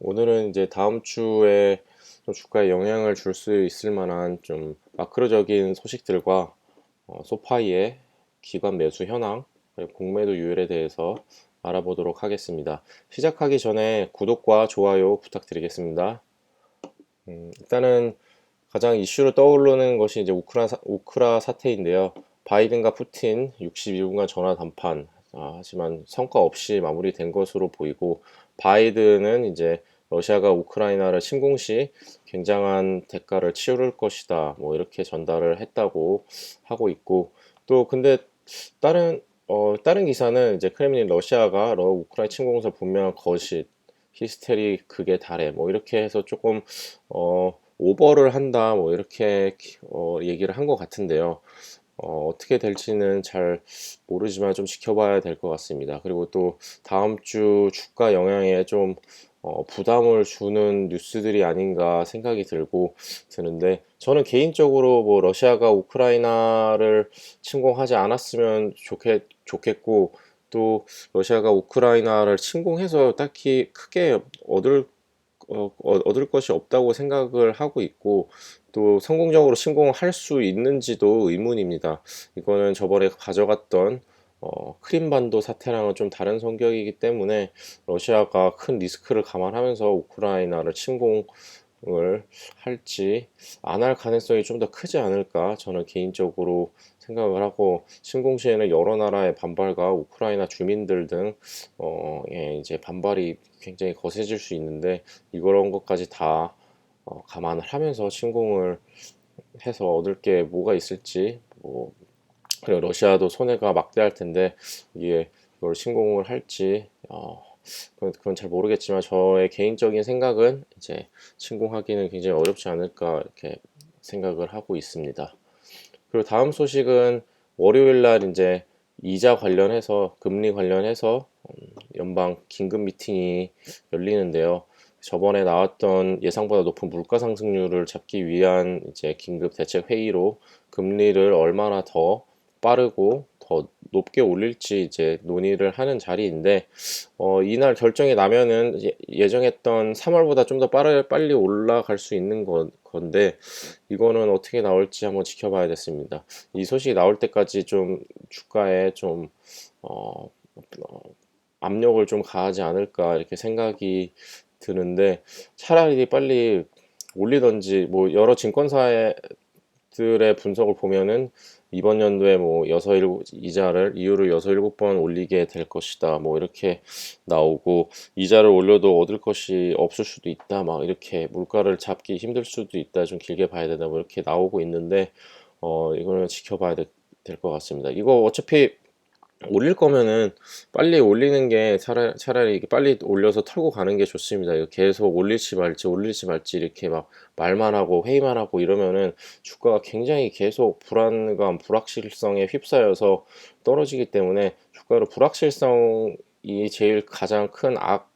오늘은 이제 다음 주에 좀 주가에 영향을 줄 수 있을 만한 좀 마크로적인 소식들과 어, 소파이의 기관 매수 현황, 공매도 유율에 대해서 알아보도록 하겠습니다. 시작하기 전에 구독과 좋아요 부탁드리겠습니다. 음, 일단은 가장 이슈로 떠오르는 것이 이제 우크라, 사, 우크라 사태인데요. 바이든과 푸틴 62분간 전화 담판, 아, 하지만 성과 없이 마무리된 것으로 보이고 바이든은 이제 러시아가 우크라이나를 침공 시 굉장한 대가를 치를 것이다. 뭐 이렇게 전달을 했다고 하고 있고 또 근데 다른 어 다른 기사는 이제 크렘린 러시아가 러 우크라이나 침공에서 분명한 거짓 히스테리 극에 달해 뭐 이렇게 해서 조금 어 오버를 한다 뭐 이렇게 어 얘기를 한 것 같은데요. 어, 어떻게 될지는 잘 모르지만 좀 지켜봐야 될 것 같습니다. 그리고 또 다음 주 주가 영향에 좀 어, 부담을 주는 뉴스들이 아닌가 생각이 들고 드는데 저는 개인적으로 뭐 러시아가 우크라이나를 침공하지 않았으면 좋겠, 좋겠고 또 러시아가 우크라이나를 침공해서 딱히 크게 얻을 어, 얻을 것이 없다고 생각을 하고 있고 또 성공적으로 침공을 할수 있는지도 의문입니다. 이거는 저번에 가져갔던 어, 크림반도 사태랑은 좀 다른 성격이기 때문에 러시아가 큰 리스크를 감안하면서 우크라이나를 침공 을 할지 안 할 가능성이 좀 더 크지 않을까 저는 개인적으로 생각을 하고 침공 시에는 여러 나라의 반발과 우크라이나 주민들 등 어, 예, 이제 반발이 굉장히 거세질 수 있는데 이런 것까지 다 어, 감안을 하면서 침공을 해서 얻을 게 뭐가 있을지 뭐 그리고 러시아도 손해가 막대할 텐데 이게 이걸 침공을 할지 어, 그건, 그건 잘 모르겠지만 저의 개인적인 생각은 이제 침공하기는 굉장히 어렵지 않을까 이렇게 생각을 하고 있습니다. 그리고 다음 소식은 월요일 날 이제 이자 관련해서 금리 관련해서 음, 연방 긴급 미팅이 열리는데요. 저번에 나왔던 예상보다 높은 물가 상승률을 잡기 위한 이제 긴급 대책 회의로 금리를 얼마나 더 빠르고 더 높게 올릴지 이제 논의를 하는 자리인데 어, 이날 결정이 나면은 예정했던 3월보다 좀 더 빠르 빨리 올라갈 수 있는 건, 건데 이거는 어떻게 나올지 한번 지켜봐야겠습니다. 이 소식이 나올 때까지 좀 주가에 좀 어, 어, 압력을 좀 가하지 않을까 이렇게 생각이 드는데 차라리 빨리 올리던지 뭐 여러 증권사들의 분석을 보면은 이번 연도에 뭐 여섯 일곱 이자를 이유를 여섯 일곱 번 올리게 될 것이다. 뭐 이렇게 나오고 이자를 올려도 얻을 것이 없을 수도 있다. 막 이렇게 물가를 잡기 힘들 수도 있다. 좀 길게 봐야 되다. 뭐 이렇게 나오고 있는데 어 이거는 지켜봐야 될 것 같습니다. 이거 어차피 올릴 거면은 빨리 올리는 게 차라리, 차라리 빨리 올려서 털고 가는 게 좋습니다. 계속 올릴지 말지 올릴지 말지 이렇게 막 말만 하고 회의만 하고 이러면은 주가가 굉장히 계속 불안감, 불확실성에 휩싸여서 떨어지기 때문에 주가로 불확실성이 제일 가장 큰 악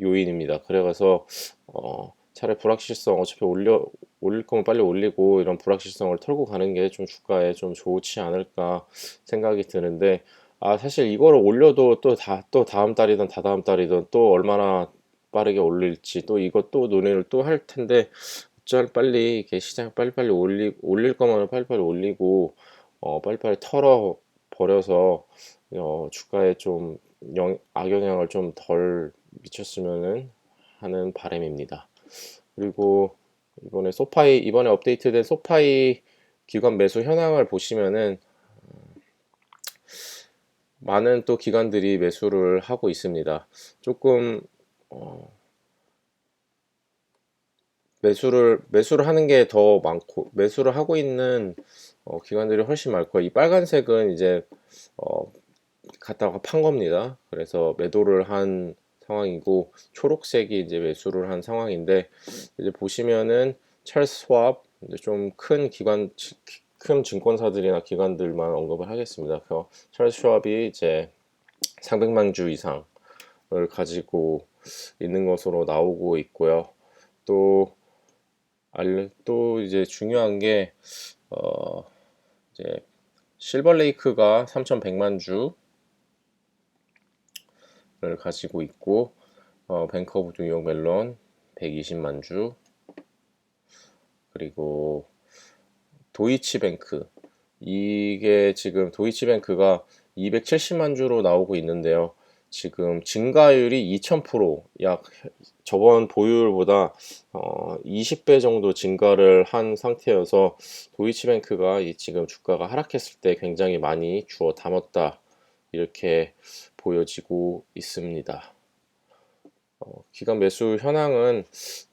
요인입니다. 그래서 어 차라리 불확실성 어차피 올려 올릴 거면 빨리 올리고 이런 불확실성을 털고 가는 게 좀 주가에 좀 좋지 않을까 생각이 드는데 아 사실 이거를 올려도 또 다 또 다음 달이든 다다음 달이든 또 얼마나 빠르게 올릴지 또 이것 또 논의를 또 할 텐데 어쩔 빨리 이게 시장 빨리빨리 올리 올릴 거면 빨리빨리 올리고 어 빨리빨리 털어 버려서 어 주가에 좀 영, 악영향을 좀 덜 미쳤으면은 하는 바람입니다. 그리고 이번에 소파이 이번에 업데이트된 소파이 기관 매수 현황을 보시면은 많은 또 기관들이 매수를 하고 있습니다. 조금 어, 매수를 매수를 하는 게 더 많고 매수를 하고 있는 어, 기관들이 훨씬 많고 이 빨간색은 이제 어, 갖다가 판 겁니다. 그래서 매도를 한 상황이고 초록색이 이제 매수를 한 상황인데 이제 보시면은 찰스 스왑 좀 큰 기관 큰 증권사들이나 기관들만 언급을 하겠습니다. 그 찰스 슈왑이 이제 300만 주 이상을 가지고 있는 것으로 나오고 있고요. 또, 알, 또 이제 중요한 게, 어, 이제 실버레이크가 3,100만 주를 가지고 있고, 어, 뱅크 오브 뉴욕 멜론 120만 주 그리고 도이치뱅크 이게 지금 도이치뱅크가 270만 주로 나오고 있는데요. 지금 증가율이 2000%약 저번 보유율보다 어 20배 정도 증가를 한 상태여서 도이치뱅크가 이 지금 주가가 하락했을 때 굉장히 많이 주워 담았다 이렇게 보여지고 있습니다. 어, 기간 매수 현황은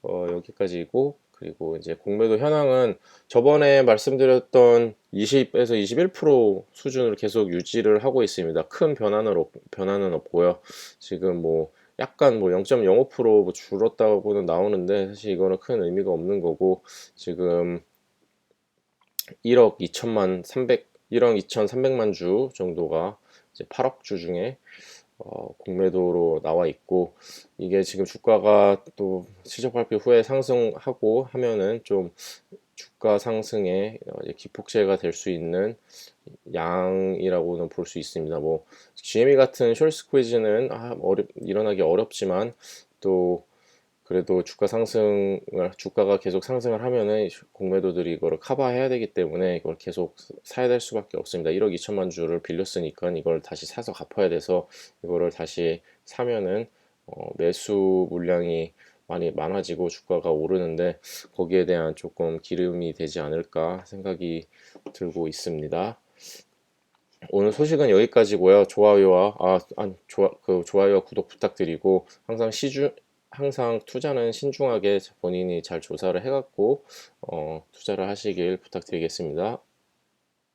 어, 여기까지이고 그리고 이제 공매도 현황은 저번에 말씀드렸던 20에서 21% 수준을 계속 유지를 하고 있습니다. 큰 변화는, 없, 변화는 없고요. 지금 뭐 약간 뭐 0.05%뭐 줄었다고는 나오는데 사실 이거는 큰 의미가 없는 거고 지금 1억 2천만 300 1억 2,300만 주 정도가 이제 8억 주 중에 어, 공매도로 나와 있고 이게 지금 주가가 또 실적 발표 후에 상승하고 하면은 좀 주가 상승에 어, 기폭제가 될 수 있는 양이라고는 볼 수 있습니다. 뭐 GME 같은 숄 스퀴즈는 아, 어렵, 일어나기 어렵지만 또 그래도 주가 상승을 주가가 계속 상승을 하면은 공매도들이 이거를 커버해야 되기 때문에 이걸 계속 사야 될 수밖에 없습니다. 1억 2천만 주를 빌렸으니까 이걸 다시 사서 갚아야 돼서 이거를 다시 사면은 어, 매수 물량이 많이 많아지고 주가가 오르는데 거기에 대한 조금 기름이 되지 않을까 생각이 들고 있습니다. 오늘 소식은 여기까지고요. 좋아요와 아, 아 좋아 그 좋아요와 구독 부탁드리고 항상 시주 항상 투자는 신중하게 본인이 잘 조사를 해갖고 어, 투자를 하시길 부탁드리겠습니다.